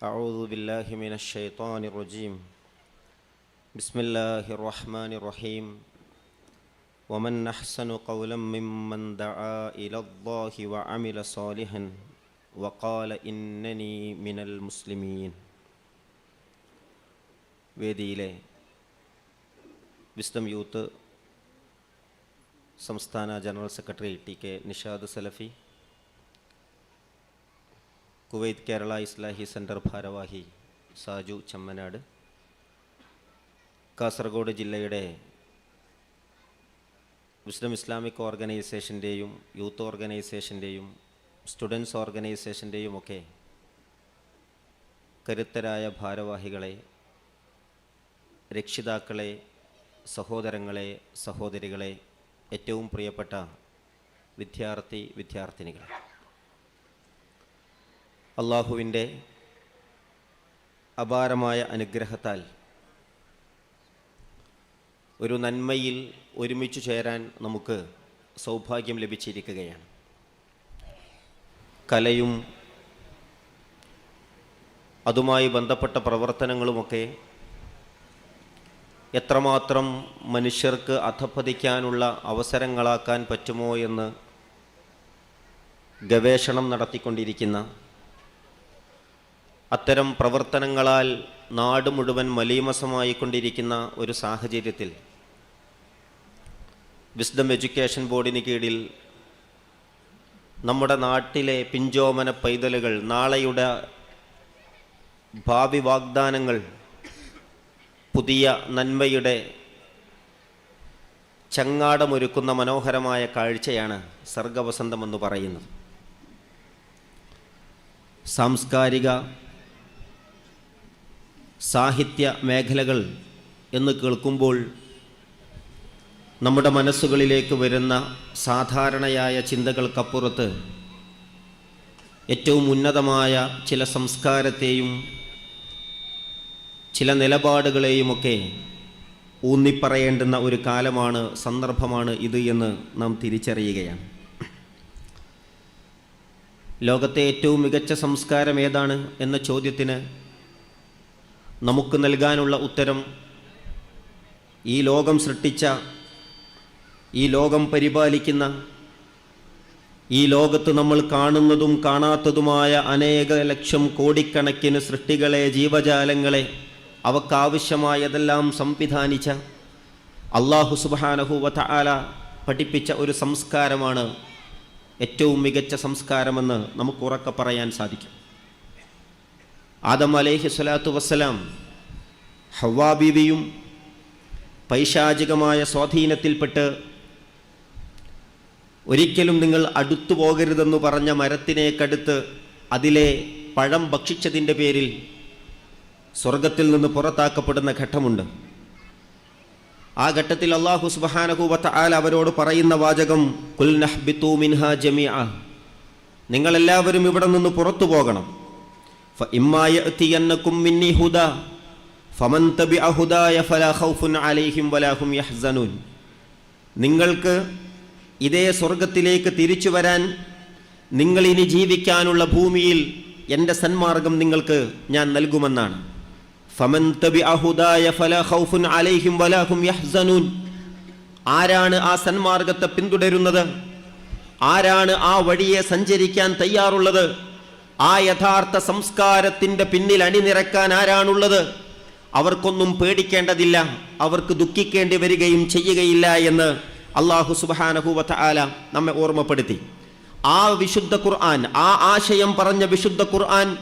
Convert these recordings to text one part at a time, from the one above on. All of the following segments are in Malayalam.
أعوذ بالله من الشيطان الرجيم بسم الله الرحمن الرحيم ومن أحسن قولا ممن دعا إلى الله وعمل صالحا وقال إنني من المسلمين വേദിയിലെ വിസ്ഡം യൂത്ത് സംസ്ഥാന general secretary T K Nishad Salafi Kuwait Kerala Islahi centre ഭാരവാഹി സാജു ചമ്മനാട് കാസർഗോഡ് ജില്ലയുടെ മുസ്ലിം ഇസ്ലാമിക് ഓർഗനൈസേഷന്റെയും യൂത്ത് ഓർഗനൈസേഷന്റെയും സ്റ്റുഡൻസ് ഓർഗനൈസേഷന്റെയും ഒക്കെ കരുത്തരായ ഭാരവാഹികളെ രക്ഷിതാക്കളെ സഹോദരങ്ങളെ സഹോദരികളെ ഏറ്റവും പ്രിയപ്പെട്ട വിദ്യാർത്ഥി വിദ്യാർത്ഥിനികളെ. അള്ളാഹുവിന്റെ അപാരമായ അനുഗ്രഹത്താൽ ഒരു നന്മയിൽ ഒരുമിച്ച് ചേരാൻ നമുക്ക് സൗഭാഗ്യം ലഭിച്ചിരിക്കുകയാണ്. കലയും അതുമായി ബന്ധപ്പെട്ട പ്രവർത്തനങ്ങളുമൊക്കെ എത്രമാത്രം മനുഷ്യർക്ക് അധപ്പതിക്കാനുള്ള അവസരങ്ങളാക്കാൻ പറ്റുമോ എന്ന് ഗവേഷണം നടത്തിക്കൊണ്ടിരിക്കുന്ന അത്തരം പ്രവർത്തനങ്ങളാൽ നാട് മുഴുവൻ മലീമസമായിക്കൊണ്ടിരിക്കുന്ന ഒരു സാഹചര്യത്തിൽ വിസ്ഡം എഡ്യൂക്കേഷൻ ബോർഡിന് കീഴിൽ നമ്മുടെ നാട്ടിലെ പിഞ്ചോമന പൈതലുകൾ നാളെയുടെ ഭാവി വാഗ്ദാനങ്ങൾ പുതിയ നന്മയുടെ ചങ്ങാടമൊരുക്കുന്ന മനോഹരമായ കാഴ്ചയാണ് സർഗവസന്തമെന്ന് പറയുന്നത്. സാംസ്കാരിക സാഹിത്യ മേഖലകൾ എന്ന് കേൾക്കുമ്പോൾ നമ്മുടെ മനസ്സുകളിലേക്ക് വരുന്ന സാധാരണയായ ചിന്തകൾക്കപ്പുറത്ത് ഏറ്റവും ഉന്നതമായ ചില സംസ്കാരത്തെയും ചില നിലപാടുകളെയുമൊക്കെ ഊന്നിപ്പറയേണ്ടുന്ന ഒരു കാലമാണ് സന്ദർഭമാണ് ഇത് എന്ന് നാം തിരിച്ചറിയുകയാണ്. ലോകത്തെ ഏറ്റവും മികച്ച സംസ്കാരം ഏതാണ് എന്ന ചോദ്യത്തിന് നമുക്ക് നൽകാനുള്ള ഉത്തരം ഈ ലോകം സൃഷ്ടിച്ച ഈ ലോകം പരിപാലിക്കുന്ന ഈ ലോകത്ത് നമ്മൾ കാണുന്നതും കാണാത്തതുമായ അനേക ലക്ഷം കോടിക്കണക്കിന് സൃഷ്ടികളെ ജീവജാലങ്ങളെ അവക്കാവശ്യമായതെല്ലാം സംവിധാനിച്ച അള്ളാഹു സുബാനഹുവത ആല പഠിപ്പിച്ച ഒരു സംസ്കാരമാണ് ഏറ്റവും മികച്ച സംസ്കാരമെന്ന് നമുക്ക് ഉറക്കെ പറയാൻ സാധിക്കും. ആദം അലേഹി സ്വലാത്തു വസ്സലാം ഹവാബീബിയും പൈശാചികമായ സ്വാധീനത്തിൽപ്പെട്ട് ഒരിക്കലും നിങ്ങൾ അടുത്തു പോകരുതെന്ന് പറഞ്ഞ മരത്തിനേക്കടുത്ത് അതിലെ പഴം ഭക്ഷിച്ചതിന്റെ പേരിൽ സ്വർഗത്തിൽ നിന്ന് പുറത്താക്കപ്പെടുന്ന ഘട്ടമുണ്ട്. ആ ഘട്ടത്തിൽ അള്ളാഹു സുബാനഹൂബത്ത് ആൽ അവരോട് പറയുന്ന വാചകം കുൽനഹ്ബിത്തു മിൻഹ ജമിയ നിങ്ങളെല്ലാവരും ഇവിടെ നിന്ന് പുറത്തു പോകണം. فإما يأتينكم مني هدى فمن تبع هداي فلا خوف عليهم ولا هم يحزنون നിങ്ങൾക്ക് ഇതേ സ്വർഗത്തിലേക്ക് തിരിച്ചു വരാൻ നിങ്ങൾ ഇനി ജീവിക്കാനുള്ള ഭൂമിയിൽ എൻ്റെ സന്മാർഗം നിങ്ങൾക്ക് ഞാൻ നൽകുമെന്നാണ് ഫമൻ തബിഅ ഹുദായ ഫലാ ഖൗഫുൻ അലൈഹിം വലാ ഹും യഹ്സനൂൻ ആരാണ് ആ സന്മാർഗത്തെ പിന്തുടരുന്നത് ആരാണ് ആ വഴിയെ സഞ്ചരിക്കാൻ തയ്യാറുള്ളത് ആ യഥാർത്ഥ സംസ്കാരത്തിന്റെ പിന്നിൽ അണിനിരക്കാൻ ആരാണുള്ളത്? അവർക്കൊന്നും പേടിക്കേണ്ടതില്ല. അവർക്ക് ദുഃഖിക്കേണ്ടി വരികയും ചെയ്യുകയില്ല എന്ന് അള്ളാഹു സുബാനഹുവത്ത ആല നമ്മെ ഓർമ്മപ്പെടുത്തി. ആ വിശുദ്ധ ഖുർആൻ ആ ആശയം പറഞ്ഞ വിശുദ്ധ ഖുർആൻ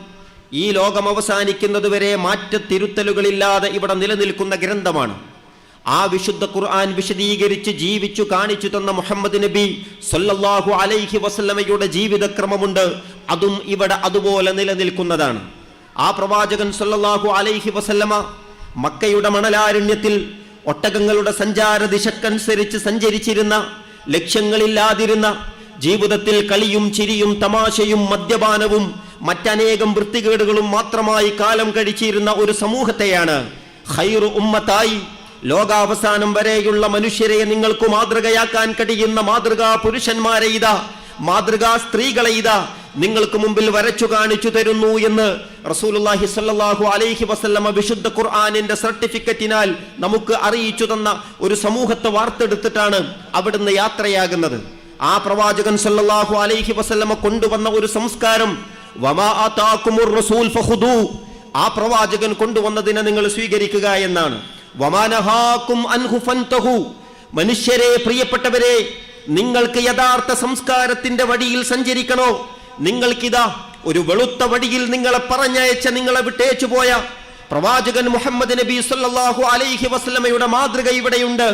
ഈ ലോകം അവസാനിക്കുന്നതുവരെ മാറ്റത്തിരുത്തലുകളില്ലാതെ ഇവിടെ നിലനിൽക്കുന്ന ഗ്രന്ഥമാണ്. ആ വിശുദ്ധ ഖുർആൻ വിശദീകരിച്ച് ജീവിച്ചു കാണിച്ചു തന്ന മുഹമ്മദ് നബി സല്ലല്ലാഹു അലൈഹി വസല്ലമയുടെ ജീവിതക്രമമുണ്ട്. അതും ഇവിടെ അതുപോലെ നിലനിൽക്കുന്നതാണ്. ആ പ്രവാചകൻ സല്ലല്ലാഹു അലൈഹി വസല്ലമ മക്കയുടെ മണലാരണ്യത്തിൽ ഒട്ടകങ്ങളുടെ സഞ്ചാര ദിശക്കനുസരിച്ച് സഞ്ചരിച്ചിരുന്ന ലക്ഷ്യങ്ങളില്ലാതിരുന്ന ജീവിതത്തിൽ കളിയും ചിരിയും തമാശയും മദ്യപാനവും മറ്റനേകം വൃത്തികേടുകളും മാത്രമായി കാലം കഴിച്ചിരുന്ന ഒരു സമൂഹത്തെയാണ് ഖൈറു ഉമ്മത്തായി ലോകാവസാനം വരെയുള്ള മനുഷ്യരെ നിങ്ങൾക്ക് മാതൃകയാക്കാൻ കഴിയുന്ന മാതൃകാ പുരുഷന്മാരെ ഇതാ മാതൃകാ സ്ത്രീകളെ ഇതാ നിങ്ങൾക്ക് മുമ്പിൽ വരച്ചു കാണിച്ചു തരുന്നു എന്ന് റസൂലുള്ളാഹി സ്വല്ലല്ലാഹു അലൈഹി വസല്ലമ വിശുദ്ധ ഖുർആാനിന്റെ സർട്ടിഫിക്കറ്റിനാൽ നമുക്ക് അറിയിച്ചു തന്ന ഒരു സമൂഹത്തെ വാർത്തെടുത്തിട്ടാണ് അവിടുന്ന് യാത്രയാകുന്നത്. ആ പ്രവാചകൻ സല്ലാഹു അലൈഹി വസല്ലമ കൊണ്ടുവന്ന ഒരു സംസ്കാരം ആ പ്രവാചകൻ കൊണ്ടുവന്നതിനെ നിങ്ങൾ സ്വീകരിക്കുക എന്നാണ്. വമാനഹാക്കും മനുഷ്യരെ പ്രിയപ്പെട്ടവരെ നിങ്ങൾക്ക് യഥാർത്ഥ സംസ്കാരത്തിന്റെ വഴിയിൽ സഞ്ചരിക്കണോ? നിങ്ങൾക്കിതാ ഒരു വെളുത്ത വഴിയിൽ നിങ്ങളെ പറഞ്ഞയച്ച നിങ്ങളെ വിട്ടേച്ചു പോയ പ്രവാചകൻ മുഹമ്മദ് നബി സല്ലല്ലാഹു അലൈഹി വസ്ലമയുടെ മാതൃക ഇവിടെയുണ്ട്.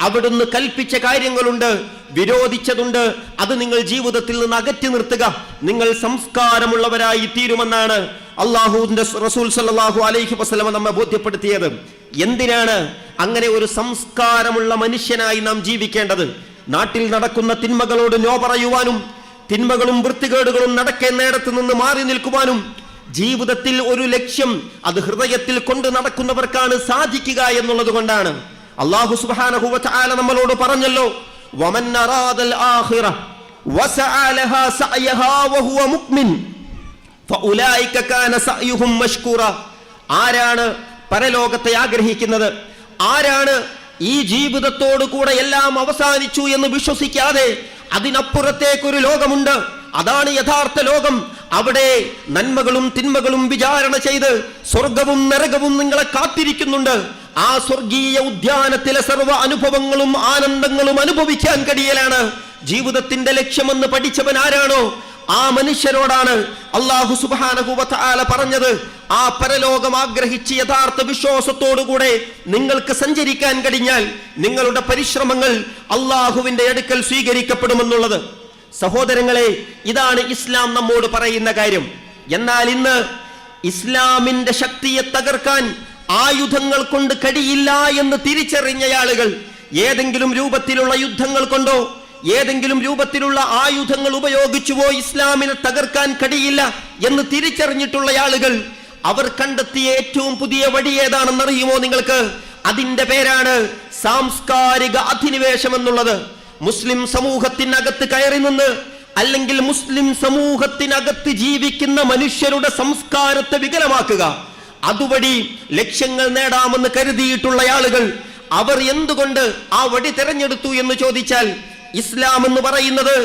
അവിടുന്ന് കൽപ്പിച്ച കാര്യങ്ങളുണ്ട് വിരോധിച്ചതുണ്ട്. അത് നിങ്ങൾ ജീവിതത്തിൽ നിന്ന് അകറ്റി നിർത്തുക. നിങ്ങൾ സംസ്കാരമുള്ളവരായി തീരുമെന്നാണ് അള്ളാഹുവിന്റെ റസൂൽ സല്ലാഹു അലൈഹി വസ്ലമ നമ്മെ ബോധ്യപ്പെടുത്തിയത്. എന്തിനാണ് അങ്ങനെ ഒരു സംസ്കാരമുള്ള മനുഷ്യനായി നാം ജീവിക്കേണ്ടത്? നാട്ടിൽ നടക്കുന്ന തിന്മകളോട് നോ പറയുവാനും തിന്മകളും വൃത്തികേടുകളും നടക്കേണ്ടിടത്ത് നിന്ന് മാറി നിൽക്കുവാനും ജീവിതത്തിൽ ഒരു ലക്ഷ്യം അത് ഹൃദയത്തിൽ കൊണ്ട് നടക്കുന്നവർക്കാണ് സാധിക്കുക എന്നുള്ളത് കൊണ്ടാണ്. അള്ളാഹു സുബ്ഹാനഹു വ നമ്മളോട് പറഞ്ഞല്ലോ ആരാണ് പരലോകത്തെ ആഗ്രഹിക്കുന്നത്. ആരാണ് ഈ ജീവിതത്തോടു കൂടെ എല്ലാം അവസാനിച്ചു എന്ന് വിശ്വസിക്കാതെ അതിനപ്പുറത്തേക്കൊരു ലോകമുണ്ട്. അതാണ് യഥാർത്ഥ ലോകം. അവിടെ നന്മകളും തിന്മകളും വിചാരണ ചെയ്ത് സ്വർഗവും നരകവും നിങ്ങളെ കാത്തിരിക്കുന്നുണ്ട്. ആ സ്വർഗീയ ഉദ്യാനത്തിലെ സർവ അനുഭവങ്ങളും ആനന്ദങ്ങളും അനുഭവിക്കാൻ കഴിയലാണ് ജീവിതത്തിന്റെ ലക്ഷ്യമെന്ന് പഠിച്ചവൻ ആരാണോ? ആ മനുഷ്യരോടാണ് അള്ളാഹു സുബാനഹുബല പറഞ്ഞത്. ആ പരലോകം ആഗ്രഹിച്ച് യഥാർത്ഥ വിശ്വാസത്തോടുകൂടെ നിങ്ങൾക്ക് സഞ്ചരിക്കാൻ കഴിഞ്ഞാൽ നിങ്ങളുടെ പരിശ്രമങ്ങൾ അള്ളാഹുവിന്റെ അടുക്കൽ സ്വീകരിക്കപ്പെടുമെന്നുള്ളത്. സഹോദരങ്ങളെ ഇതാണ് ഇസ്ലാം നമ്മോട് പറയുന്ന കാര്യം. എന്നാൽ ഇന്ന് ഇസ്ലാമിന്റെ ശക്തിയെ തകർക്കാൻ ആയുധങ്ങൾ കൊണ്ട് കഴിയില്ല എന്ന് തിരിച്ചറിഞ്ഞ ആളുകൾ ഏതെങ്കിലും രൂപത്തിലുള്ള യുദ്ധങ്ങൾ കൊണ്ടോ ഏതെങ്കിലും രൂപത്തിലുള്ള ആയുധങ്ങൾ ഉപയോഗിച്ചുവോ ഇസ്ലാമിനെ തകർക്കാൻ കഴിയില്ല എന്ന് തിരിച്ചറിഞ്ഞിട്ടുള്ള ആളുകൾ അവർ കണ്ടെത്തിയ ഏറ്റവും പുതിയ വഴി ഏതാണെന്ന് അറിയുമോ നിങ്ങൾക്ക്? അതിന്റെ പേരാണ് സാംസ്കാരിക അധിനിവേശം എന്നുള്ളത്. മുസ്ലിം സമൂഹത്തിനകത്ത് കയറി നിന്ന് അല്ലെങ്കിൽ മുസ്ലിം സമൂഹത്തിനകത്ത് ജീവിക്കുന്ന മനുഷ്യരുടെ സംസ്കാരത്തെ വികലമാക്കുക. അതുവഴി ലക്ഷ്യങ്ങൾ നേടാമെന്ന് കരുതിയിട്ടുള്ള ആളുകൾ അവർ എന്തുകൊണ്ട് ആ വഴി തെരഞ്ഞെടുത്തു എന്ന് ചോദിച്ചാൽ ഇസ്ലാം എന്ന് പറയുന്നത്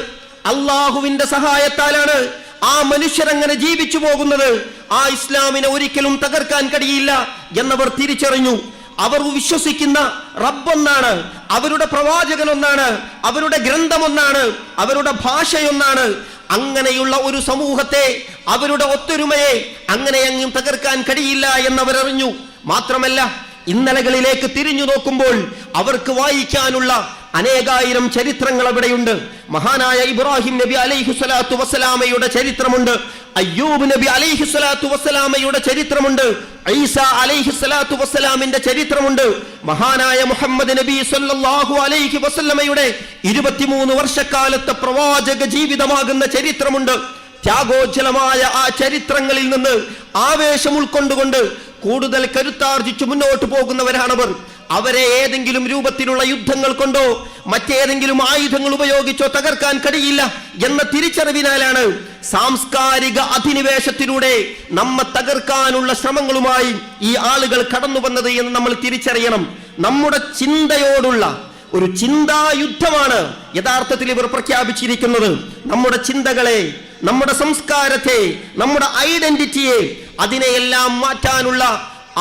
അള്ളാഹുവിന്റെ സഹായത്താലാണ്. ആ മനുഷ്യരങ്ങനെ ജീവിച്ചു പോകുന്നത് ആ ഇസ്ലാമിനെ ഒരിക്കലും തകർക്കാൻ കഴിയില്ല എന്നവർ തിരിച്ചറിഞ്ഞു. അവർ വിശ്വസിക്കുന്ന റബ്ബൊന്നാണ് അവരുടെ പ്രവാചകൻ ഒന്നാണ് അവരുടെ ഗ്രന്ഥമൊന്നാണ് അവരുടെ ഭാഷയൊന്നാണ്. അങ്ങനെയുള്ള ഒരു സമൂഹത്തെ അവരുടെ ഒത്തൊരുമയെ അങ്ങനെ അങ്ങും തകർക്കാൻ കഴിയില്ല എന്നവരറിഞ്ഞു. മാത്രമല്ല ഇന്നലകളിലേക്ക് തിരിഞ്ഞു നോക്കുമ്പോൾ അവർക്ക് വായിക്കാനുള്ള അനേകായിരം ചരിത്രങ്ങൾ അവിടെയുണ്ട്. മഹാനായ ഇബ്രാഹിം നബി അലൈഹി സ്വലാത്തു വസ്സലാമയുടെ ചരിത്രമുണ്ട്. അയ്യൂബ് നബി അലൈഹി സ്വലാത്തു വസ്സലാമയുടെ ചരിത്രമുണ്ട്. ഐസ അലൈഹി സ്വലാത്തു വസ്സലാമിന്റെ ചരിത്രമുണ്ട്. മഹാനായ മുഹമ്മദ് നബി സല്ലാഹു അലൈഹി വസല്ലമയുടെ ഇരുപത്തിമൂന്ന് വർഷക്കാലത്തെ പ്രവാചക ജീവിതമാകുന്ന ചരിത്രമുണ്ട്. ത്യാഗോജ്ജലമായ ആ ചരിത്രങ്ങളിൽ നിന്ന് ആവേശം ഉൾക്കൊണ്ടുകൊണ്ട് കൂടുതൽ കരുത്താർജിച്ചു മുന്നോട്ട് പോകുന്നവരാണവർ. അവരെ ഏതെങ്കിലും രൂപത്തിലുള്ള യുദ്ധങ്ങൾ കൊണ്ടോ മറ്റേതെങ്കിലും ആയുധങ്ങൾ ഉപയോഗിച്ചോ തകർക്കാൻ കഴിയില്ല എന്ന തിരിച്ചറിവിനാലാണ് സാംസ്കാരിക അധിനിവേശത്തിലൂടെ നമ്മെ തകർക്കാനുള്ള ശ്രമങ്ങളുമായി ഈ ആളുകൾ കടന്നു വന്നത് എന്ന് നമ്മൾ തിരിച്ചറിയണം. നമ്മുടെ ചിന്തയോടുള്ള ഒരു ചിന്താ യുദ്ധമാണ് യഥാർത്ഥത്തിൽ ഇവർ പ്രഖ്യാപിച്ചിരിക്കുന്നത്. നമ്മുടെ ചിന്തകളെ നമ്മുടെ സംസ്കാരത്തെ നമ്മുടെ ഐഡന്റിറ്റിയെ അതിനെയെല്ലാം മാറ്റാനുള്ള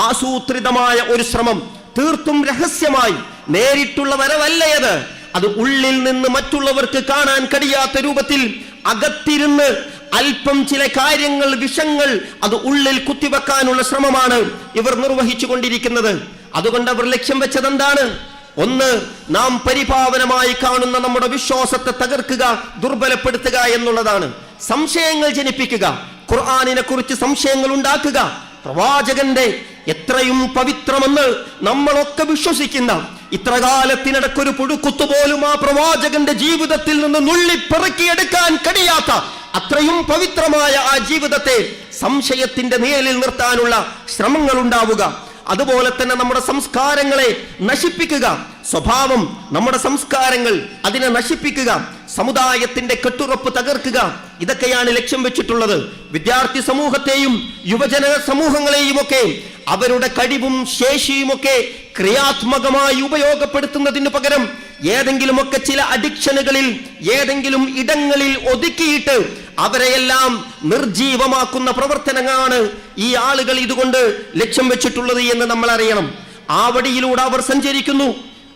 ആസൂത്രിതമായ ഒരു ശ്രമം തീർത്തും രഹസ്യമായി നേരിട്ടുള്ള വരവല്ലയത് അത് ഉള്ളിൽ നിന്ന് മറ്റുള്ളവർക്ക് കാണാൻ കഴിയാത്ത രൂപത്തിൽ അകത്തിരുന്ന് അല്പം ചില കാര്യങ്ങൾ വിഷങ്ങൾ അത് ഉള്ളിൽ കുത്തിവെക്കാനുള്ള ശ്രമമാണ് ഇവർ നിർവഹിച്ചു കൊണ്ടിരിക്കുന്നത് അതുകൊണ്ട് അവർ ലക്ഷ്യം വെച്ചത് എന്താണ് ഒന്ന് നാം പരിപാവനമായി കാണുന്ന നമ്മുടെ വിശ്വാസത്തെ തകർക്കുക ദുർബലപ്പെടുത്തുക എന്നുള്ളതാണ്. സംശയങ്ങൾ ജനിപ്പിക്കുക ഖുർആാനിനെ കുറിച്ച് സംശയങ്ങൾ ഉണ്ടാക്കുക പ്രവാചകന്റെ എത്രയും പവിത്രമെന്ന് നമ്മളൊക്കെ വിശ്വസിക്കുന്ന ഇത്ര കാലത്തിനിടക്കൊരു പുഴുക്കുത്തു പോലും ആ പ്രവാചകന്റെ ജീവിതത്തിൽ നിന്ന് നുള്ളി പെറുക്കിയെടുക്കാൻ കഴിയാത്ത അത്രയും പവിത്രമായ ആ ജീവിതത്തെ സംശയത്തിന്റെ നിഴലിൽ നിർത്താനുള്ള ശ്രമങ്ങൾ ഉണ്ടാവുക അതുപോലെ തന്നെ നമ്മുടെ സംസ്കാരങ്ങളെ നശിപ്പിക്കുക. സ്വഭാവം നമ്മുടെ സംസ്കാരങ്ങൾ അതിനെ നശിപ്പിക്കുക. സമുദായത്തിന്റെ കെട്ടുറപ്പ് തകർക്കുക. ഇതൊക്കെയാണ് ലക്ഷ്യം വെച്ചിട്ടുള്ളത്. വിദ്യാർത്ഥി സമൂഹത്തെയും യുവജന സമൂഹങ്ങളെയും ഒക്കെ അവരുടെ കഴിവും ശേഷിയുമൊക്കെ ക്രിയാത്മകമായി ഉപയോഗപ്പെടുത്തുന്നതിന് പകരം ഏതെങ്കിലുമൊക്കെ ചില അഡിക്ഷനുകളിൽ ഏതെങ്കിലും ഇടങ്ങളിൽ ഒതുക്കിയിട്ട് അവരെയെല്ലാം നിർജീവമാക്കുന്ന പ്രവർത്തനങ്ങളാണ് ഈ ആളുകൾ ഇതുകൊണ്ട് ലക്ഷ്യം വെച്ചിട്ടുള്ളത് എന്ന് നമ്മൾ അറിയണം. ആ വടിയിലൂടെ അവർ സഞ്ചരിക്കുന്നു.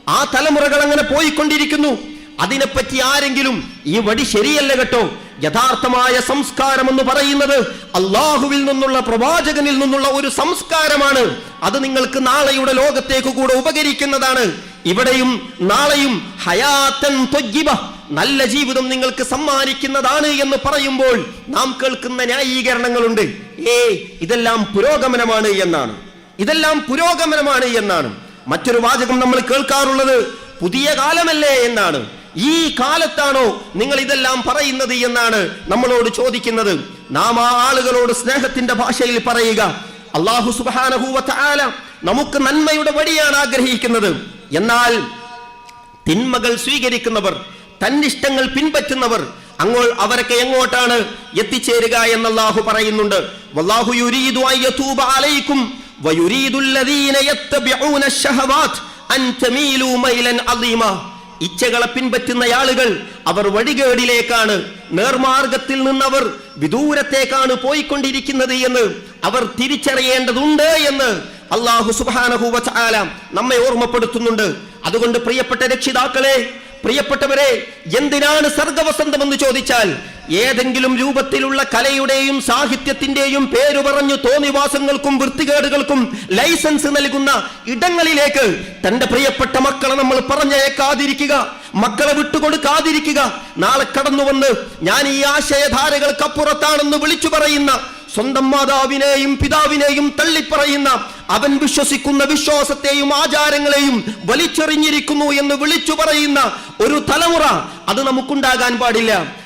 ആ തലമുറകൾ അങ്ങനെ പോയിക്കൊണ്ടിരിക്കുന്നു. അതിനെപ്പറ്റി ആരെങ്കിലും ഈ വടി ശരിയല്ല കേട്ടോ. യഥാർത്ഥമായ സംസ്കാരം എന്ന് പറയുന്നത് അള്ളാഹുവിൽ നിന്നുള്ള പ്രവാചകനിൽ നിന്നുള്ള ഒരു സംസ്കാരമാണ്. അത് നിങ്ങൾക്ക് നാളെയുടെ ലോകത്തേക്ക് കൂടെ ഉപകരിക്കുന്നതാണ്. ഇവിടെയും നാളെയും ഹയാത്തൻ ത്വയ്യിബ, നല്ല ജീവിതം നിങ്ങൾക്ക് സമ്മാനിക്കുന്നതാണ് എന്ന് പറയുമ്പോൾ നാം കേൾക്കുന്ന ന്യായീകരണങ്ങളുണ്ട്. ഏ ഇതെല്ലാം പുരോഗമനമാണ് എന്നാണ്. ഇതെല്ലാം പുരോഗമനമാണ് എന്നാണ്. മറ്റൊരു വാചകം നമ്മൾ കേൾക്കാറുള്ളത് പുതിയ കാലമല്ലേ എന്നാണ്. ഈ കാലത്താണോ നിങ്ങൾ ഇതെല്ലാം പറയുന്നത് എന്നാണ് നമ്മളോട് ചോദിക്കുന്നത്. നാം ആ ആളുകളോട് സ്നേഹത്തിന്റെ ഭാഷയിൽ പറയുക. അള്ളാഹു സുബാനഹൂവത്ത ആല നമുക്ക് നന്മയുടെ വഴിയാണ് ആഗ്രഹിക്കുന്നത്. എന്നാൽ തിന്മകൾ സ്വീകരിക്കുന്നവർ തന്നിഷ്ടങ്ങൾ പിൻപറ്റുന്നവർ അങ്ങോ അവരൊക്കെ എങ്ങോട്ടാണ് എത്തിച്ചേരുക എന്ന് പറയുന്നുണ്ട്. വല്ലാഹു യുരീദു അലൈക്കും വയുരീദുല്ലദീന അൻ ഇച്ഛകളെ പിൻപറ്റുന്ന ആളുകൾ അവർ വഴികേടിലേക്കാണ്. നേർമാർഗത്തിൽ നിന്നവർ വിദൂരത്തേക്കാണ് പോയിക്കൊണ്ടിരിക്കുന്നത് എന്ന് അവർ തിരിച്ചറിയേണ്ടതുണ്ട് എന്ന് അള്ളാഹു സുബാനഹു വചാല നമ്മെ ഓർമ്മപ്പെടുത്തുന്നുണ്ട്. അതുകൊണ്ട് പ്രിയപ്പെട്ട രക്ഷിതാക്കളെ പ്രിയപ്പെട്ടവരെ എന്തിനാണ് സർഗവസന്തം എന്ന് ചോദിച്ചാൽ ഏതെങ്കിലും രൂപത്തിലുള്ള കലയുടെയും സാഹിത്യത്തിന്റെയും പേരു പറഞ്ഞു തോന്നിവാസങ്ങൾക്കും വൃത്തികേടുകൾക്കും ലൈസൻസ് നൽകുന്ന ഇടങ്ങളിലേക്ക് തന്റെ പ്രിയപ്പെട്ട മക്കളെ നമ്മൾ പറഞ്ഞേക്കാതിരിക്കുക മക്കളെ വിട്ടുകൊടുക്കാതിരിക്കുക. നാളെ കടന്നു വന്ന് ഞാൻ ഈ ആശയധാരകൾക്കപ്പുറത്താണെന്ന് വിളിച്ചു പറയുന്ന സ്വന്തം മാതാവിനെയും പിതാവിനെയും തള്ളിപ്പറയുന്ന അവൻ വിശ്വസിക്കുന്ന വിശ്വാസത്തെയും ആചാരങ്ങളെയും വലിച്ചെറിഞ്ഞിരിക്കുന്നു എന്ന് വിളിച്ചു പറയുന്ന ഒരു തലമുറ അത് നമുക്കുണ്ടാകാൻ പാടില്ല.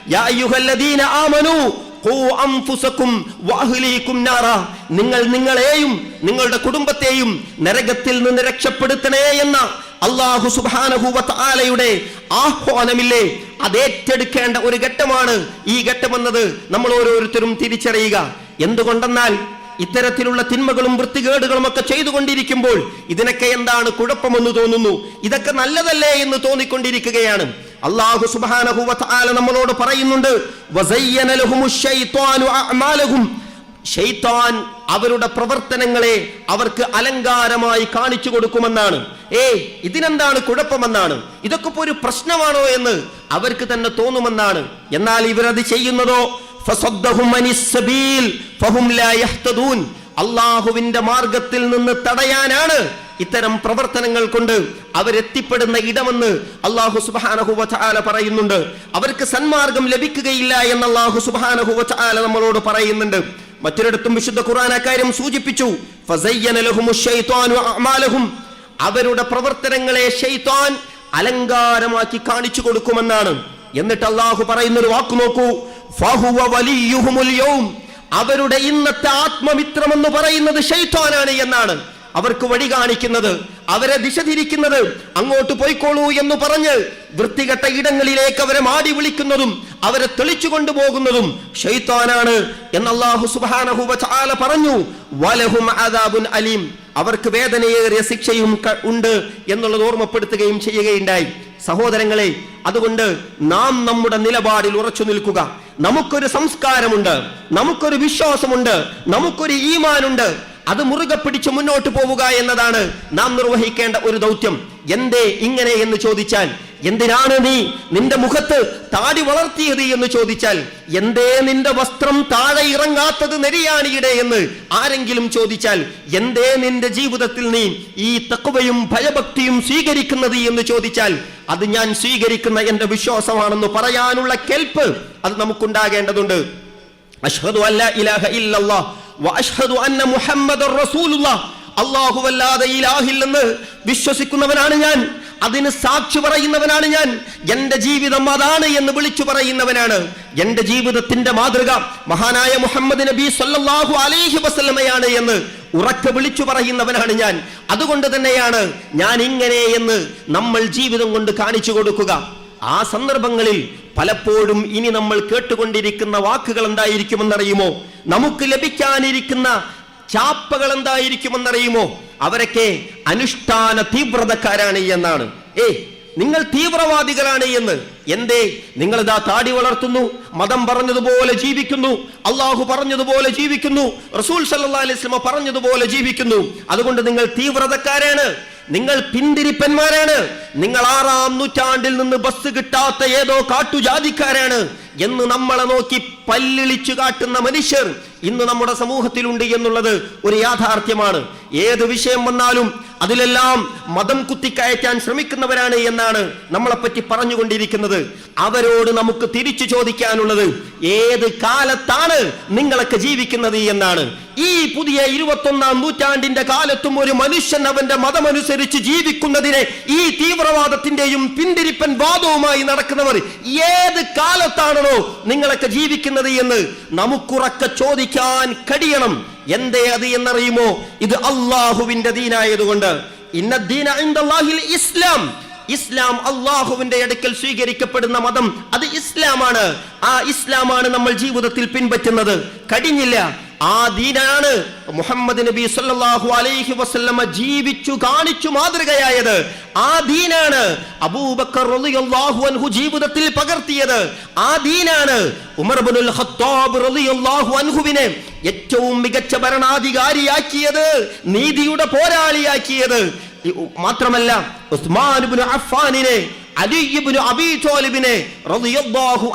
നിങ്ങൾ നിങ്ങളെയും നിങ്ങളുടെ കുടുംബത്തെയും നരകത്തിൽ നിന്ന് രക്ഷപ്പെടുത്തണേ എന്ന അള്ളാഹു സുബാനഹുവലയുടെ ആഹ്വാനമില്ലേ? അതേറ്റെടുക്കേണ്ട ഒരു ഘട്ടമാണ് ഈ ഘട്ടമെന്നത്. നമ്മൾ ഓരോരുത്തരും തിരിച്ചറിയുക. എന്തുകൊണ്ടെന്നാൽ ഇത്തരത്തിലുള്ള തിന്മകളും വൃത്തികേടുകളും ഒക്കെ ചെയ്തുകൊണ്ടിരിക്കുമ്പോൾ ഇതിനൊക്കെ എന്താണ് കുഴപ്പമെന്ന് തോന്നുന്നു? ഇതൊക്കെ നല്ലതല്ലേ എന്ന് തോന്നിക്കൊണ്ടിരിക്കുകയാണ്. അള്ളാഹു സുബാനഹുല നമ്മളോട് പറയുന്നുണ്ട് അവരുടെ പ്രവർത്തനങ്ങളെ അവർക്ക് അലങ്കാരമായി കാണിച്ചു കൊടുക്കുമെന്നാണ്. ഏ ഇതിനെന്താണ് കുഴപ്പമെന്നാണ്? ഇതൊക്കെ ഒരു പ്രശ്നമാണോ എന്ന് അവർക്ക് തന്നെ തോന്നുമെന്നാണ്. എന്നാൽ ഇവരത് ചെയ്യുന്നതോ അള്ളാഹുവിന്റെ മാർഗത്തിൽ നിന്ന് തടയാനാണ് ഇത്തരം പ്രവർത്തനങ്ങൾ കൊണ്ട് അവരെത്തിപ്പെടുന്ന ഇടമെന്ന് അള്ളാഹു സുബാനഹുവ പറയുന്നുണ്ട് അവർക്ക് സന്മാർഗം ലഭിക്കുകയില്ല എന്ന് അള്ളാഹു സുബാനഹുവ നമ്മളോട് പറയുന്നുണ്ട് മറ്റൊരിടത്തും വിശുദ്ധ ഖുർആൻ അക്കാര്യം സൂചിപ്പിച്ചു. അവരുടെ പ്രവർത്തനങ്ങളെ അലങ്കാരമാക്കി കാണിച്ചു കൊടുക്കുമെന്നാണ് എന്നിട്ട് അള്ളാഹു പറയുന്നൊരു വാക്ക് നോക്കൂ. അവരുടെ ഇന്നത്തെ ആത്മമിത്രം എന്ന് പറയുന്നത് ഷെയ്ത്താനാണ് എന്നാണ് അവർക്ക് വഴി കാണിക്കുന്നത് അവരെ ദിശ തിരിക്കുന്നത്. അങ്ങോട്ട് പോയിക്കോളൂ എന്ന് പറഞ്ഞ് വൃത്തികെട്ട ഇടങ്ങളിലേക്ക് അവരെ മാടി വിളിക്കുന്നതും അവരെ തെളിച്ചു കൊണ്ടുപോകുന്നതും ഷെയ്ത്താനാണ് എന്ന് സുബാനഹു പറഞ്ഞു വലഹും അദാബുൻ അലീം. അവർക്ക് വേദനയേറിയ ശിക്ഷയും ഉണ്ട് എന്നുള്ളത് ഓർമ്മപ്പെടുത്തുകയും ചെയ്യുകയുണ്ടായി. സഹോദരങ്ങളെ അതുകൊണ്ട് നാം നമ്മുടെ നിലപാടിൽ ഉറച്ചു നിൽക്കുക. നമുക്കൊരു സംസ്കാരമുണ്ട് നമുക്കൊരു വിശ്വാസമുണ്ട് നമുക്കൊരു ഈമാനുണ്ട്. അത് മുറുകെ പിടിച്ച് മുന്നോട്ട് പോവുക എന്നതാണ് നാം നിർവഹിക്കേണ്ട ഒരു ദൗത്യം. എന്തേ ഇങ്ങനെ എന്ന് ചോദിച്ചാൽ എന്തിനാണ് നീ നിന്റെ മുഖത്ത് താടി വളർത്തിയത് എന്ന് ചോദിച്ചാൽ എന്തേ നിന്റെ വസ്ത്രം താഴെ ഇറങ്ങാത്തത് നെരിയാണിയുടെ എന്ന് ആരെങ്കിലും ചോദിച്ചാൽ എന്തേ നിന്റെ ജീവിതത്തിൽ നീ ഈ തക്കവയും ഭയഭക്തിയും സ്വീകരിക്കുന്നത് എന്ന് ചോദിച്ചാൽ അത് ഞാൻ സ്വീകരിക്കുന്ന എന്റെ വിശ്വാസമാണെന്ന് പറയാനുള്ള കെൽപ്പ് അത് നമുക്കുണ്ടാകേണ്ടതുണ്ട്. അഷ്ഹദു അല്ല ഇല്ലല്ലാഹ് ഇലാഹില്ലെന്ന് വിശ്വസിക്കുന്നവനാണ് ഞാൻ. അതിന് സാക്ഷി പറയുന്നവനാണ് ഞാൻ. എന്റെ ജീവിതം അതാണ് എന്ന് വിളിച്ചു പറയുന്നവനാണ്. എന്റെ ജീവിതത്തിന്റെ മാതൃക മഹാനായ മുഹമ്മദ് നബി സല്ലാഹു അലൈഹി വസല്ലമയാണ് എന്ന് ഉറക്കെ വിളിച്ചു പറയുന്നവനാണ് ഞാൻ. അതുകൊണ്ട് തന്നെയാണ് ഞാൻ ഇങ്ങനെ എന്ന് നമ്മൾ ജീവിതം കൊണ്ട് കാണിച്ചു കൊടുക്കുക. ആ സന്ദർഭങ്ങളിൽ പലപ്പോഴും ഇനി നമ്മൾ കേട്ടുകൊണ്ടിരിക്കുന്ന വാക്കുകൾ എന്തായിരിക്കുമെന്നറിയുമോ? നമുക്ക് ലഭിക്കാനിരിക്കുന്ന ചാപ്പകൾ എന്തായിരിക്കുമെന്നറിയുമോ അവരൊക്കെ അനുഷ്ഠാന തീവ്രതക്കാരാണ് എന്നാണ്. ഏ നിങ്ങൾ തീവ്രവാദികളാണ് എന്ന്. എന്തേ? നിങ്ങൾ ഇതാ താടി വളർത്തുന്നു മതം പറഞ്ഞതുപോലെ ജീവിക്കുന്നു അള്ളാഹു പറഞ്ഞതുപോലെ ജീവിക്കുന്നു റസൂൽ സല്ലാ പറഞ്ഞതുപോലെ ജീവിക്കുന്നു. അതുകൊണ്ട് നിങ്ങൾ തീവ്രതക്കാരാണ് നിങ്ങൾ പിന്തിരിപ്പന്മാരാണ് നിങ്ങൾ ആറാം നൂറ്റാണ്ടിൽ നിന്ന് ബസ് കിട്ടാത്ത ഏതോ കാട്ടുജാതിക്കാരാണ് എന്ന് നമ്മളെ നോക്കി പല്ലിളിച്ചു കാട്ടുന്ന മനുഷ്യർ ഇന്ന് നമ്മുടെ സമൂഹത്തിലുണ്ട് എന്നുള്ളത് ഒരു യാഥാർത്ഥ്യമാണ്. ഏത് വിഷയം വന്നാലും അതിലെല്ലാം മതം കുത്തിക്കയറ്റാൻ ശ്രമിക്കുന്നവരാണ് എന്നാണ് നമ്മളെപ്പറ്റി പറഞ്ഞുകൊണ്ടിരിക്കുന്നത്. അവരോട് നമുക്ക് തിരിച്ചു ചോദിക്കാനുള്ളത് ഏത് കാലത്താണ് നിങ്ങളൊക്കെ ജീവിക്കുന്നത് എന്നാണ്. ഈ പുതിയ ഇരുപത്തൊന്നാം നൂറ്റാണ്ടിന്റെ കാലത്തും ഒരു മനുഷ്യൻ അവന്റെ മതമനുസരിച്ച് ജീവിക്കുന്നതിനെ ഈ തീവ്രവാദത്തിന്റെയും പിന്തിരിപ്പൻ വാദവുമായി നടക്കുന്നവർ ഏത് കാലത്താണോ നിങ്ങളൊക്കെ ജീവിക്കുന്നത് എന്ന് നമുക്കുറക്കെ ചോദിക്കാൻ കഴിയണം. എന്തേ അത് എന്നറിയുമോ? ഇത് അള്ളാഹുവിന്റെ ദീനായതുകൊണ്ട്. ഇന്ന ദീന ഇസ്ലാം. ഇസ്ലാം അള്ളാഹുവിന്റെ അടുക്കൽ സ്വീകരിക്കപ്പെടുന്ന മതം അത് ഇസ്ലാമാണ്. ആ ഇസ്ലാമാണ് നമ്മൾ ജീവിതത്തിൽ പിൻപറ്റുന്നത്. കഴിഞ്ഞില്ല. ആ ദീനാണ് മുഹമ്മദ് നബി സല്ലല്ലാഹു അലൈഹി വസല്ലമ ജീവിച്ചു കാണിച്ചു മാതൃകയായത്. ആ ദീനാണ് അബൂബക്കർ റളിയല്ലാഹു അൻഹു ജീവിതത്തിൽ പകർത്തിയത്. ആ ദീനാണ് ഉമർ ഇബ്നുൽ ഖത്താബ് റളിയല്ലാഹു അൻഹുവിനെ ഏറ്റവും മികച്ച ഭരണാധികാരിയാക്കിയത് നീതിയുടെ പോരാളിയാക്കിയത്. മാത്രമല്ല ഉസ്മാൻ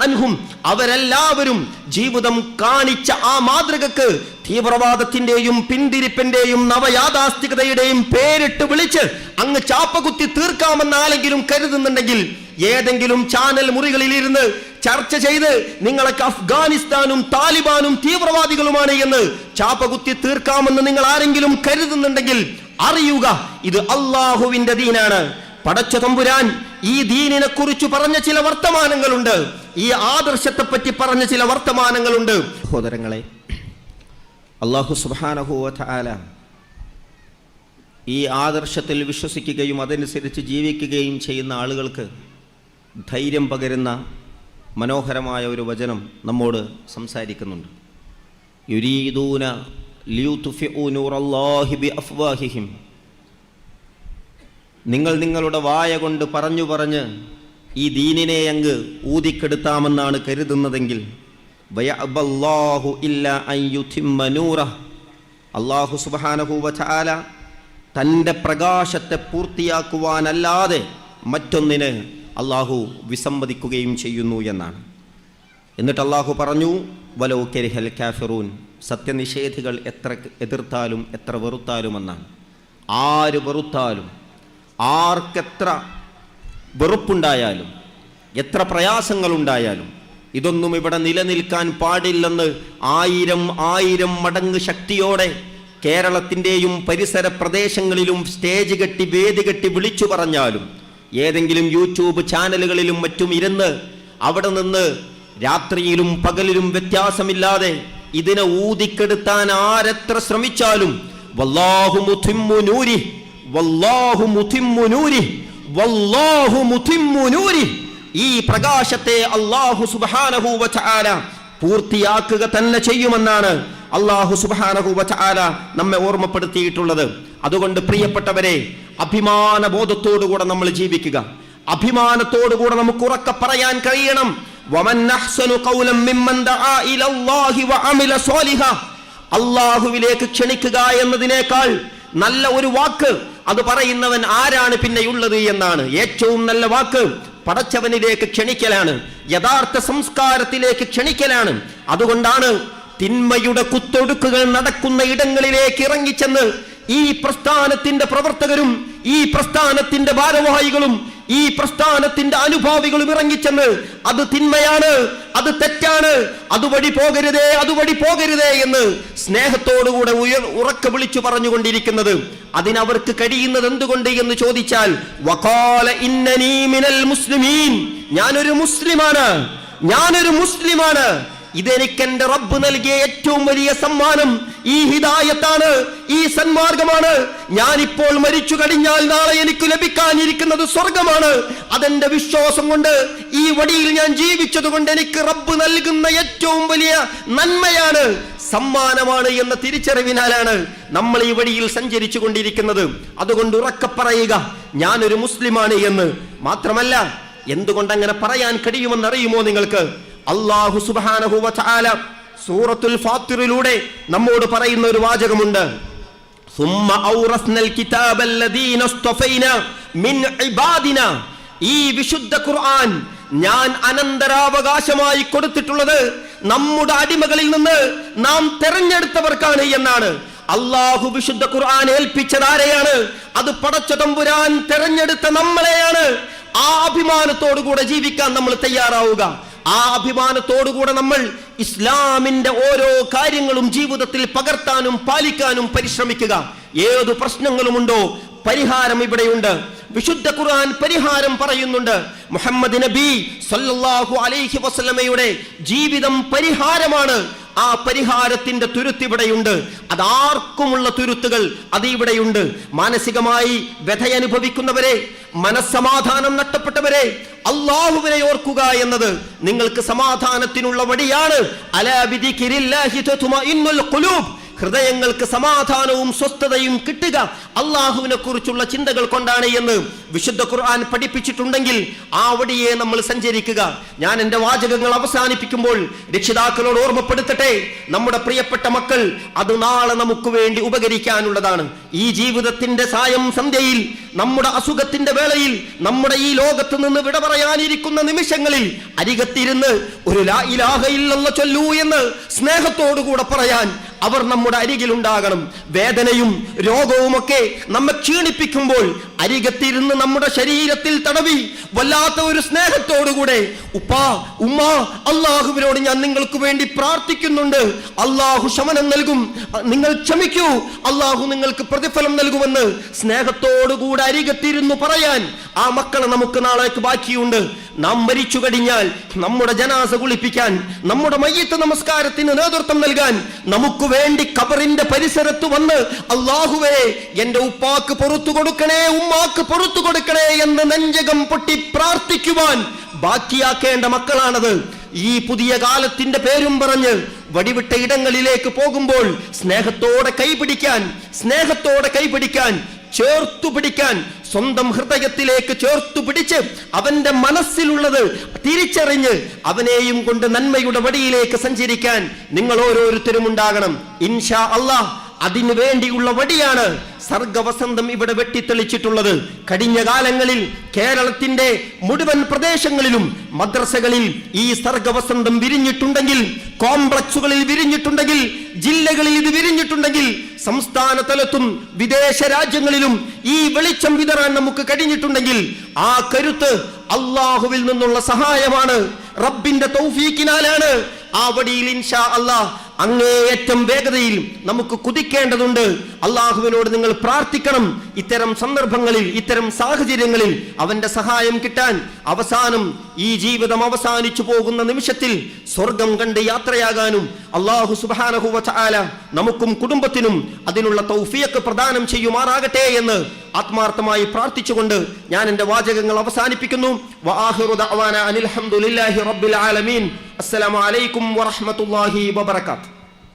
അൻഹും അവരെല്ലാവരും ജീവിതം കാണിച്ച ആ മാതൃകക്ക് തീവ്രവാദത്തിന്റെയും പിന്തിരിപ്പിന്റെയും നവയാഥാസ്ഥികതയുടെയും പേരിട്ട് വിളിച്ച് അങ്ങ് ചാപ്പകുത്തി തീർക്കാമെന്ന് ആരെങ്കിലും കരുതുന്നുണ്ടെങ്കിൽ ഏതെങ്കിലും ചാനൽ മുറികളിൽ ഇരുന്ന് ചർച്ച ചെയ്ത് നിങ്ങളൊക്കെ അഫ്ഗാനിസ്ഥാനും താലിബാനും തീവ്രവാദികളുമാണ് എന്ന് ചാപ്പകുത്തി തീർക്കാമെന്ന് നിങ്ങൾ ആരെങ്കിലും കരുതുന്നുണ്ടെങ്കിൽ അറിയുക ഇത് അള്ളാഹുവിന്റെ ദീനാണ്. പടച്ച തമ്പുരാൻ ഈ ദീനിനെ കുറിച്ച് പറഞ്ഞ ചില വർത്തമാനങ്ങളുണ്ട്. ഈ ആദർശത്തെ പറ്റി പറഞ്ഞ ചില വർത്തമാനങ്ങളുണ്ട്. സഹോദരങ്ങളെ അള്ളാഹു സുബാനഹുല ഈ ആദർശത്തിൽ വിശ്വസിക്കുകയും അതനുസരിച്ച് ജീവിക്കുകയും ചെയ്യുന്ന ആളുകൾക്ക് ധൈര്യം പകരുന്ന മനോഹരമായ ഒരു വചനം നമ്മോട് സംസാരിക്കുന്നുണ്ട്. യുരീദൂന അഫ്വാഹിഹിം നിങ്ങൾ നിങ്ങളുടെ വായ കൊണ്ട് പറഞ്ഞു പറഞ്ഞ് ഈ ദീനിനെ അങ്ങ് ഊതിക്കെടുത്താമെന്നാണ് കരുതുന്നതെങ്കിൽ അള്ളാഹു വതആല തന്റെ പ്രകാശത്തെ പൂർത്തിയാക്കുവാനല്ലാതെ മറ്റൊന്നിന് അള്ളാഹു വിസമ്മതിക്കുകയും ചെയ്യുന്നു എന്നാണ്. എന്നിട്ട് അള്ളാഹു പറഞ്ഞു വലോ കെരിഹൽ കാഫിറൂൻ. സത്യനിഷേധികൾ എത്ര എതിർത്താലും എത്ര വെറുത്താലും എന്നാണ്. ആര് വെറുത്താലും ആർക്കെത്ര വെറുപ്പുണ്ടായാലും എത്ര പ്രയാസങ്ങളുണ്ടായാലും ഇതൊന്നും ഇവിടെ നിലനിൽക്കാൻ പാടില്ലെന്ന് ആയിരം ആയിരം മടങ്ങ് ശക്തിയോടെ കേരളത്തിന്റെയും പരിസര പ്രദേശങ്ങളിലും സ്റ്റേജ് കെട്ടി വേദി കെട്ടി വിളിച്ചു പറഞ്ഞാലും ഏതെങ്കിലും യൂട്യൂബ് ചാനലുകളിലും മറ്റും ഇരുന്ന് അവിടെ നിന്ന് രാത്രിയിലും പകലിലും വ്യത്യാസമില്ലാതെ ഇതിനെ ഊതിക്കെടുത്താൻ ആരെത്ര ശ്രമിച്ചാലും ഈ പ്രകാശത്തെ അള്ളാഹു സുബ്ഹാനഹു വതആല പൂർത്തിയാക്കുക തന്നെ ചെയ്യുമെന്നാണ് അള്ളാഹു സുബ്ഹാനഹു വതആല നമ്മെ ഓർമ്മപ്പെടുത്തിയിട്ടുള്ളത്. അതുകൊണ്ട് പ്രിയപ്പെട്ടവരെ അഭിമാന ബോധത്തോടുകൂടെ നമ്മൾ ജീവിക്കുക. അഭിമാനത്തോടുകൂടെ നമുക്ക് ഉറക്ക പറയാൻ കഴിയണം. അള്ളാഹുവിലേക്ക് ക്ഷണിക്കുക എന്നതിനേക്കാൾ നല്ല ഒരു വാക്ക് അത് പറയുന്നവൻ ആരാണ് പിന്നെയുള്ളത് എന്നാണ്. ഏറ്റവും നല്ല വാക്ക് പടച്ചവനിലേക്ക് ക്ഷണിക്കലാണ്. യഥാർത്ഥ സംസ്കാരത്തിലേക്ക് ക്ഷണിക്കലാണ്. അതുകൊണ്ടാണ് തിന്മയുടെ കുത്തൊടുക്കുകൾ നടക്കുന്ന ഇടങ്ങളിലേക്ക് ഇറങ്ങിച്ചെന്ന് ഈ പ്രസ്ഥാനത്തിന്റെ പ്രവർത്തകരും ഈ പ്രസ്ഥാനത്തിന്റെ ഭാരവാഹികളും ഈ പ്രസ്ഥാനത്തിന്റെ അനുഭാവികളും ഇറങ്ങിച്ചെന്ന് അത് തിന്മയാണ് അത് തെറ്റാണ് അതുവഴി പോകരുതേ അതുവഴി പോകരുതേ എന്ന് സ്നേഹത്തോടുകൂടെ ഉയർ ഉറക്കെ വിളിച്ചു പറഞ്ഞുകൊണ്ടിരിക്കുന്നത്. അതിനവർക്ക് കഴിയുന്നത് എന്തുകൊണ്ട് എന്ന് ചോദിച്ചാൽ വഖാല ഇന്നനീ മിനൽ മുസ്ലിമീൻ. ഞാനൊരു മുസ്ലിമാണ് ഞാനൊരു മുസ്ലിമാണ്. ഇതെനിക്ക് എന്റെ റബ്ബ് നൽകിയ ഏറ്റവും വലിയ സമ്മാനം. ഈ ഹിദായത്താണ് ഈ സന്മാർഗമാണ്. ഞാനിപ്പോൾ മരിച്ചു കഴിഞ്ഞാൽ നാളെ എനിക്ക് ലഭിക്കാനിരിക്കുന്നത് സ്വർഗമാണ് അതെന്റെ വിശ്വാസം കൊണ്ട് ഈ വടിയിൽ ഞാൻ ജീവിച്ചത് കൊണ്ട് എനിക്ക് റബ്ബ് നൽകുന്ന ഏറ്റവും വലിയ നന്മയാണ്. സമ്മാനമാണ് എന്ന തിരിച്ചറിവിനാലാണ് നമ്മൾ ഈ വഴിയിൽ സഞ്ചരിച്ചു കൊണ്ടിരിക്കുന്നത്. അതുകൊണ്ട് ഉറക്കെ പറയുക ഞാനൊരു മുസ്ലിമാണ് എന്ന്. മാത്രമല്ല എന്തുകൊണ്ട് അങ്ങനെ പറയാൻ കഴിയുമെന്ന് അറിയുമോ നിങ്ങൾക്ക്? അള്ളാഹു സുബാനഹു വചാല സൂറത്തുൽ ഫാത്തിറിലൂടെ നമ്മോട് പറയുന്ന ഒരു വാചകമുണ്ട് ثم أورثنا الكتاب الذين اصطفينا من عبادنا ഈ വിശുദ്ധ ഖുർആൻ ഞാൻ അനന്തരാവകാശമായി കൊടുത്തിട്ടുള്ളത് നമ്മുടെ അടിമകളിൽ നിന്ന് നാം തെരഞ്ഞെടുത്തവർക്കാണ് എന്നാണ് അള്ളാഹു വിശുദ്ധ ഖുർആൻ ഏൽപ്പിച്ചത് ആരെയാണ് അത് പടച്ച തമ്പുരാൻ തെരഞ്ഞെടുത്ത നമ്മളെയാണ് ആ അഭിമാനത്തോടുകൂടെ ജീവിക്കാൻ നമ്മൾ തയ്യാറാവുക ആ അഭിമാനത്തോടുകൂടെ നമ്മൾ ഇസ്ലാമിന്റെ ഓരോ കാര്യങ്ങളും ജീവിതത്തിൽ പകർത്താനും പാലിക്കാനും പരിശ്രമിക്കുക. ഏതു പ്രശ്നങ്ങളുമുണ്ടോ പരിഹാരം ഇവിടെയുണ്ട്. വിശുദ്ധ ഖുർആൻ പരിഹാരം പറയുന്നുണ്ട്. മുഹമ്മദ് നബി സല്ലല്ലാഹു അലൈഹി വസല്ലമയുടെ ജീവിതം പരിഹാരമാണ്. ആ പരിഹാരത്തിന്റെ തുരുത്ത് ഇവിടെയുണ്ട്. അതാർക്കുമുള്ള തുരുത്തുകൾ? അത് ഇവിടെയുണ്ട്. മാനസികമായി വ്യഥയനുഭവിക്കുന്നവരെ മനസ്സമാധാനം നഷ്ടപ്പെട്ടവരെ അള്ളാഹുവിനെ ഓർക്കുക എന്നത് നിങ്ങൾക്ക് സമാധാനത്തിനുള്ള വഴിയാണ്. അലാ ബിദിക്രില്ലാഹി തത്മഇന്നുൽ ഖുലൂബ്. ഹൃദയങ്ങൾക്ക് സമാധാനവും സ്വസ്ഥതയും കിട്ടുക അള്ളാഹുവിനെ കുറിച്ചുള്ള ചിന്തകൾ കൊണ്ടാണ് എന്ന് വിശുദ്ധ ഖുർആൻ പഠിപ്പിച്ചിട്ടുണ്ടെങ്കിൽ ആ നമ്മൾ സഞ്ചരിക്കുക. ഞാൻ എന്റെ വാചകങ്ങൾ അവസാനിപ്പിക്കുമ്പോൾ രക്ഷിതാക്കളോട് ഓർമ്മപ്പെടുത്തട്ടെ. നമ്മുടെ പ്രിയപ്പെട്ട മക്കൾ അത് നാളെ നമുക്ക് വേണ്ടി ഉപകരിക്കാനുള്ളതാണ്. ഈ ജീവിതത്തിന്റെ സായം സന്ധ്യയിൽ നമ്മുടെ അസുഖത്തിന്റെ വേളയിൽ നമ്മുടെ ഈ ലോകത്ത് നിന്ന് വിട പറയാനിരിക്കുന്ന നിമിഷങ്ങളിൽ അരികത്തിരുന്ന് ഒരു ലാ ഇലാഹ ഇല്ലല്ലാഹ് ചൊല്ലൂ എന്ന് സ്നേഹത്തോടുകൂടെ പറയാൻ അവർ നമ്മുടെ അരികിലുണ്ടാകണം. വേദനയും രോഗവുമൊക്കെ നമ്മെ ക്ഷീണിപ്പിക്കുമ്പോൾ അരികത്തിരുന്ന് നമ്മുടെ ശരീരത്തിൽ തടവി വല്ലാത്ത ഒരു സ്നേഹത്തോടുകൂടെ ഉപ്പാ ഉമ്മ അള്ളാഹുവിനോട് ഞാൻ നിങ്ങൾക്ക് വേണ്ടി പ്രാർത്ഥിക്കുന്നുണ്ട്. അള്ളാഹു ശമനം നൽകും. നിങ്ങൾ ക്ഷമിക്കൂ. അള്ളാഹു നിങ്ങൾക്ക് പ്രതിഫലം നൽകുമെന്ന് സ്നേഹത്തോടുകൂടെ അരികത്തിരുന്ന് പറയാൻ ആ മക്കളെ നമുക്ക് നാളേക്ക് ബാക്കിയുണ്ട്. നാം മരിച്ചു കഴിഞ്ഞാൽ നമ്മുടെ ജനാസ കുളിപ്പിക്കാൻ നമ്മുടെ മയ്യത്ത് നമസ്കാരത്തിന് നേതൃത്വം നൽകാൻ നമുക്ക് വേണ്ടി കബറിന്റെ പരിസരത്ത് വന്ന് അള്ളാഹുവേ എന്റെ ഉപ്പാക്ക് പുറത്തു കൊടുക്കണേ ഉമ്മാക്ക് പുറത്തു കൊടുക്കണേ എന്ന് നെഞ്ചകം പൊട്ടി പ്രാർത്ഥിക്കുവാൻ ബാക്കിയാക്കേണ്ട മക്കളാണത്. ഈ പുതിയ കാലത്തിന്റെ പേരും പറഞ്ഞ് വടിവിട്ട ഇടങ്ങളിലേക്ക് പോകുമ്പോൾ സ്നേഹത്തോടെ കൈപിടിക്കാൻ സ്നേഹത്തോടെ കൈപിടിക്കാൻ ചേർത്തു പിടിക്കാൻ സ്വന്തം ഹൃദയത്തിലേക്ക് ചേർത്തു പിടിച്ച് അവന്റെ മനസ്സിലുള്ളത് തിരിച്ചറിഞ്ഞ് അവനെയും കൊണ്ട് നന്മയുടെ വടിയിലേക്ക് സഞ്ചരിക്കാൻ നിങ്ങൾ ഓരോരുത്തരും ഉണ്ടാകണം. ഇൻഷാ അള്ളാഹ് അതിനു വേണ്ടിയുള്ള വടിയാണ് സർഗവസന്തം ഇവിടെ വെട്ടിത്തെളിച്ചിട്ടുള്ളത്. കഴിഞ്ഞ കാലങ്ങളിൽ കേരളത്തിന്റെ മുഴുവൻ പ്രദേശങ്ങളിലും മദ്രസകളിൽ ഈ സർഗവസന്തം വിരിഞ്ഞിട്ടുണ്ടെങ്കിൽ കോംപ്ലക്സുകളിൽ വിരിഞ്ഞിട്ടുണ്ടെങ്കിൽ ജില്ലകളിൽ ഇത് വിരിഞ്ഞിട്ടുണ്ടെങ്കിൽ സംസ്ഥാന തലത്തും വിദേശ രാജ്യങ്ങളിലും ഈ വെളിച്ചം വിതറാൻ നമുക്ക് കഴിഞ്ഞിട്ടുണ്ടെങ്കിൽ ആ കരുത്ത് അള്ളാഹുവിൽ നിന്നുള്ള സഹായമാണ് റബ്ബിന്റെ തൗഫീക്കിനാലാണ്. ആ വടിയിൽ ഇൻഷാ അള്ളാഹ് അങ്ങേയറ്റം വേഗതയിൽ നമുക്ക് കുതിക്കേണ്ടതുണ്ട്. അള്ളാഹുവിനോട് നിങ്ങൾ പ്രാർത്ഥിക്കണം. ഇത്തരം സന്ദർഭങ്ങളിൽ ഇത്തരം സാഹചര്യങ്ങളിൽ അവന്റെ സഹായം കിട്ടാൻ അവസാനം ഈ ജീവിതം അവസാനിച്ചു പോകുന്ന നിമിഷത്തിൽ സ്വർഗം കണ്ട് യാത്രയാകാനും അള്ളാഹു സുബാനഹുവ ചാല നമുക്കും കുടുംബത്തിനും അതിനുള്ള തൗഫിയൊക്കെ പ്രദാനം ചെയ്യുമാറാകട്ടെ എന്ന് ആത്മാർത്ഥമായി പ്രാർത്ഥിച്ചുകൊണ്ട് ഞാൻ എന്റെ വാചകങ്ങൾ അവസാനിപ്പിക്കുന്നു. വആഖിറു ദഅവാന അനിൽ ഹംദുലില്ലാഹി റബ്ബിൽ ആലമീൻ. വബറകാത്ത്